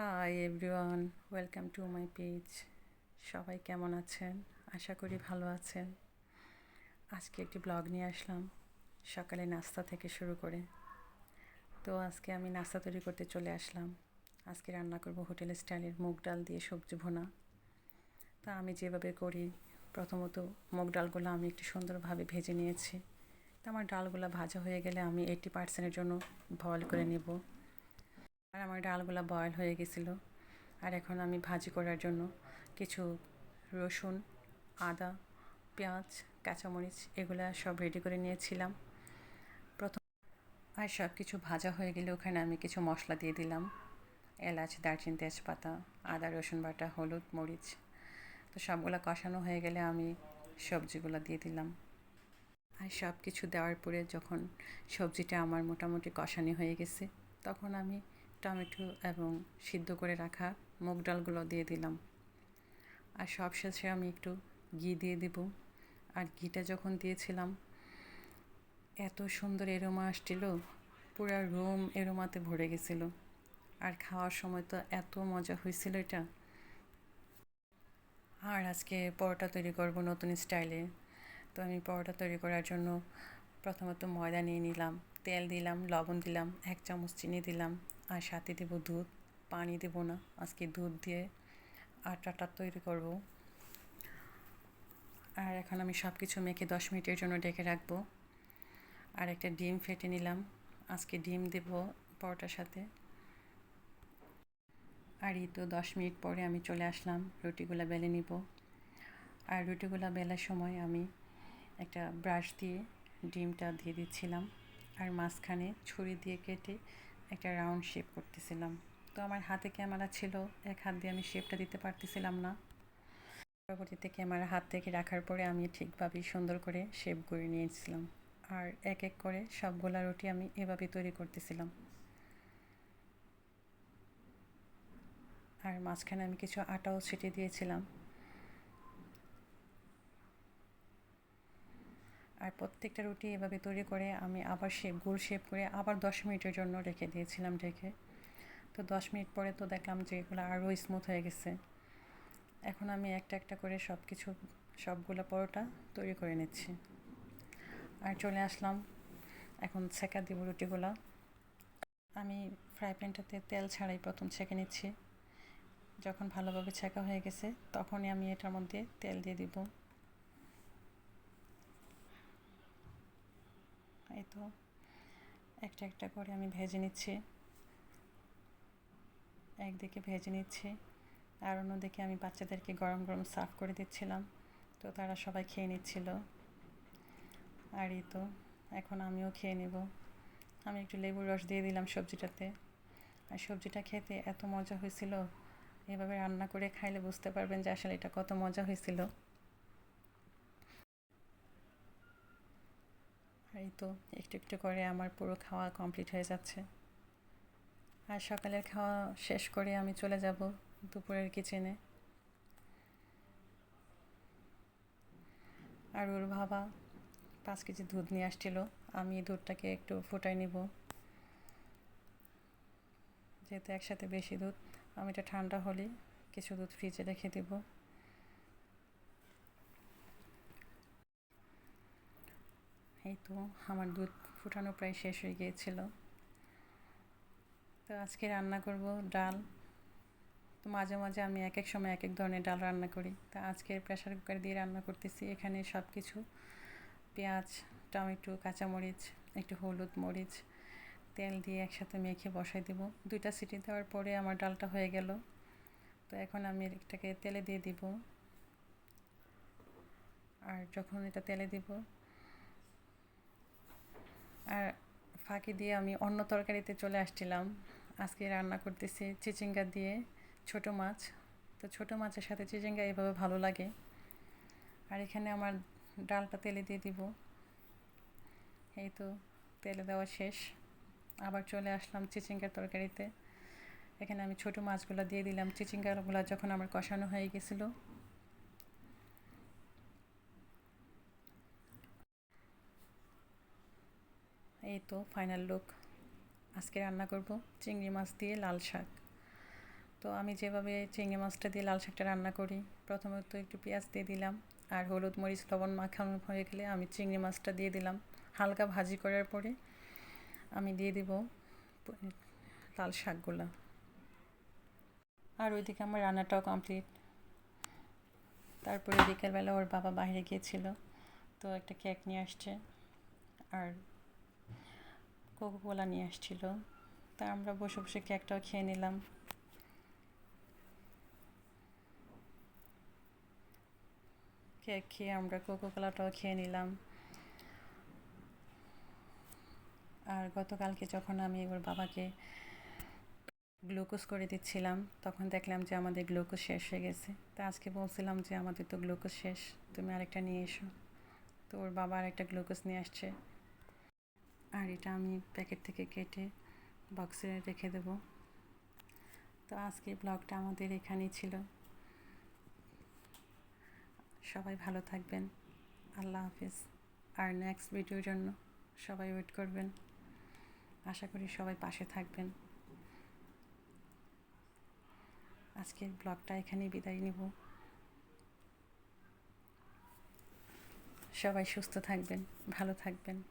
Hi everyone welcome to my page সবাই কেমন আছেন? আশা করি ভালো আছেন। আজকে একটি ব্লগ নিয়ে আসলাম। সকালে নাস্তা থেকে শুরু করে। তো আজকে আমি নাস্তা তৈরি করতে চলে আসলাম। আজকে রান্না করব হোটেল স্টাইলের মুগ ডাল দিয়ে সবজি ভোনা। তা আমি যেভাবে করি, প্রথমত মুগ ডালগুলো আমি একটু সুন্দরভাবে ভেজে নিয়েছি। তা আমার ডালগুলো ভাজা হয়ে গেলে আমি এইটি পার্সেন্টের জন্য বয়েল করে নেব। আর আমার ডালগুলো বয়েল হয়ে গেছিল। আর এখন আমি ভাজি করার জন্য কিছু রসুন, আদা, পেঁয়াজ, কাঁচামরিচ এগুলো সব রেডি করে নিয়েছিলাম। প্রথম আর সব কিছু ভাজা হয়ে গেলে ওখানে আমি কিছু মশলা দিয়ে দিলাম। এলাচ, দারচিনি, তেজপাতা, আদা, রসুন বাটা, হলুদ, মরিচ। তো সবগুলো কষানো হয়ে গেলে আমি সবজিগুলো দিয়ে দিলাম। আর সব কিছু দেওয়ার পরে যখন সবজিটা আমার মোটামুটি কষানি হয়ে গেছে, তখন আমি টমেটো এবং সিদ্ধ করে রাখা মুগ ডালগুলো দিয়ে দিলাম। আর সব শেষে আমি একটু ঘি দিয়ে দেব। আর ঘিটা যখন দিয়েছিলাম, এত সুন্দর এরোমা আসছিল, পুরো রুম এরোমাতে ভরে গেছিল। আর খাওয়ার সময় তো এত মজা হয়েছিল এটা। আর আজকে পরোটা তৈরি করব নতুন স্টাইলে। তো আমি পরোটা তৈরি করার জন্য প্রথমত ময়দা নিয়ে নিলাম, তেল দিলাম, লবণ দিলাম, এক চামচ চিনি দিলাম আর সাথে দেবো দুধ, পানি দেব না। আজকে দুধ দিয়ে আটাটা তৈরি করব। আর এখন আমি সব কিছু মেখে দশ মিনিটের জন্য ডেকে রাখব। আর একটা ডিম ফেটে নিলাম। আজকে ডিম দেব পরোটার সাথে। আর এই তো দশ মিনিট পরে আমি চলে আসলাম। রুটিগুলো বেলে নিব। আর রুটিগুলো বেলার সময় আমি একটা ব্রাশ দিয়ে ডিমটা দিয়ে দিচ্ছিলাম। আর মাঝখানে ছুরি দিয়ে কেটে একটা রাউন্ড শেপ করতেছিলাম। তো আমার হাতে ক্যামেরা ছিল, এক হাত দিয়ে আমি শেপটা দিতে পারতেছিলাম না। পরবর্তীতে ক্যামেরা হাত থেকে রাখার পরে আমি ঠিকভাবেই সুন্দর করে শেপ করে নিয়েছিলাম। আর এক এক করে সবগুলা রুটি আমি এভাবে তৈরি করতেছিলাম। আর মাঝখানে আমি কিছু আটাও ছিটিয়ে দিয়েছিলাম। আর প্রত্যেকটা রুটি এভাবে তৈরি করে আমি আবার শেপ গোল শেপ করে আবার দশ মিনিটের জন্য রেখে দিয়েছিলাম রেখে তো দশ মিনিট পরে তো দেখলাম যে এগুলো আরও স্মুথ হয়ে গেছে। এখন আমি একটা একটা করে সব কিছু সবগুলো পরোটা তৈরি করে নিচ্ছি। আর চলে আসলাম এখন ছেঁকা দিব রুটিগুলো। আমি ফ্রাই প্যানটাতে তেল ছাড়াই প্রথম ছেঁকে নিচ্ছি। যখন ভালোভাবে ছেঁকা হয়ে গেছে তখনই আমি এটার মধ্যে তেল দিয়ে দিব। এই তো একটা একটা করে আমি ভেজে নিচ্ছি। একদিকে ভেজে নিচ্ছি আর অন্যদিকে আমি বাচ্চাদেরকে গরম গরম সার্ভ করে দিচ্ছিলাম। তো তারা সবাই খেয়ে নিচ্ছিল। আর এই তো, এখন আমিও খেয়ে নেব। আমি একটু লেবুর রস দিয়ে দিলাম সবজিটাতে। আর সবজিটা খেতে এত মজা হয়েছিল। এভাবে রান্না করে খাইলে বুঝতে পারবেন যে আসলে এটা কত মজা হয়েছিল। এই তো, একটু একটু করে আমার পুরো খাওয়া কমপ্লিট হয়ে যাচ্ছে। আর সকালের খাওয়া শেষ করে আমি চলে যাব দুপুরের কিচেনে আর ওর বাবা পাঁচ কেজি দুধ নিয়ে আসছিল, আমি দুধটাকে একটু ফুটাই নিব। যেহেতু একসাথে বেশি দুধ, আমি এটা ঠান্ডা হলে কিছু দুধ ফ্রিজে রেখে দেবো। এই তো, আমার দুধ ফুটানো প্রায় শেষ হয়ে গিয়েছিল। তো আজকে রান্না করব ডাল। তো মাঝে মাঝে আমি এক এক সময় এক এক ধরনের ডাল রান্না করি। তা আজকে প্রেশার কুকার দিয়ে রান্না করতেছি। এখানে সব কিছু পেঁয়াজ, টমেটো, কাঁচামরিচ, একটু হলুদ মরিচ, তেল দিয়ে একসাথে মেখে বসাই দেব। দুইটা সিটি দেওয়ার পরে আমার ডালটা হয়ে গেল। তো এখন আমি এটাকে তেলে দিয়ে দিব। আর যখন এটা তেলে দিব আর ফাঁকি দিয়ে আমি অন্য তরকারিতে চলে আসছিলাম। আজকে রান্না করতেছি চিচিঙ্গা দিয়ে ছোট মাছ। তো ছোট মাছের সাথে চিচিঙ্গা এভাবে ভালো লাগে। আর এখানে আমার ডালটা তেলে দিয়ে দিব। এই তো, তেলে দেওয়া শেষ। আবার চলে আসলাম চিচিঙ্গার তরকারিতে। এখানে আমি ছোট মাছগুলো দিয়ে দিলাম। চিচিঙ্গাগুলো যখন আমার কষানো হয়ে গেছিল এই তো ফাইনাল লুক আজকে রান্না করব চিংড়ি মাছ দিয়ে লাল শাক। তো আমি যেভাবে চিংড়ি মাছটা দিয়ে লাল শাকটা রান্না করি, প্রথমে তো একটু পেঁয়াজ দিয়ে দিলাম আর হলুদ, মরিচ, লবণ মাখানো হয়ে গেলে আমি চিংড়ি মাছটা দিয়ে দিলাম। হালকা ভাজি করার পরে আমি দিয়ে দিব লাল শাকগুলো। আর ওইদিকে আমার রান্নাটাও কমপ্লিট তারপরে বিকেলবেলা ওর বাবা বাইরে গিয়েছিল, তো একটা কেক নিয়ে আসছে। আর কোকো কোলা নিয়ে আসছিল। তা আমরা বসে বসে কেকটাও খেয়ে নিলাম। কেক খেয়ে আমরা কোকো কোলাটাও খেয়ে নিলাম। আর গতকালকে যখন আমি ওর বাবাকে গ্লুকোজ করে দিচ্ছিলাম, তখন দেখলাম যে আমাদের গ্লুকোজ শেষ হয়ে গেছে। তা আজকে বলছিলাম যে আমাদের তো গ্লুকোজ শেষ, তুমি আরেকটা নিয়ে এসো। তো ওর বাবা আরেকটা গ্লুকোজ নিয়ে আসছে। আর এটা আমি প্যাকেট থেকে কেটে বক্সে রেখে দেব। তো আজকে ব্লগটা আমাদের এখানেই ছিল। সবাই ভালো থাকবেন। আল্লাহ হাফিজ। আর নেক্সট ভিডিওর জন্য সবাই ওয়েট করবেন। আশা করি সবাই পাশে থাকবেন। আজকের ব্লগটা এখানেই বিদায় নিব। সবাই সুস্থ থাকবেন, ভালো থাকবেন।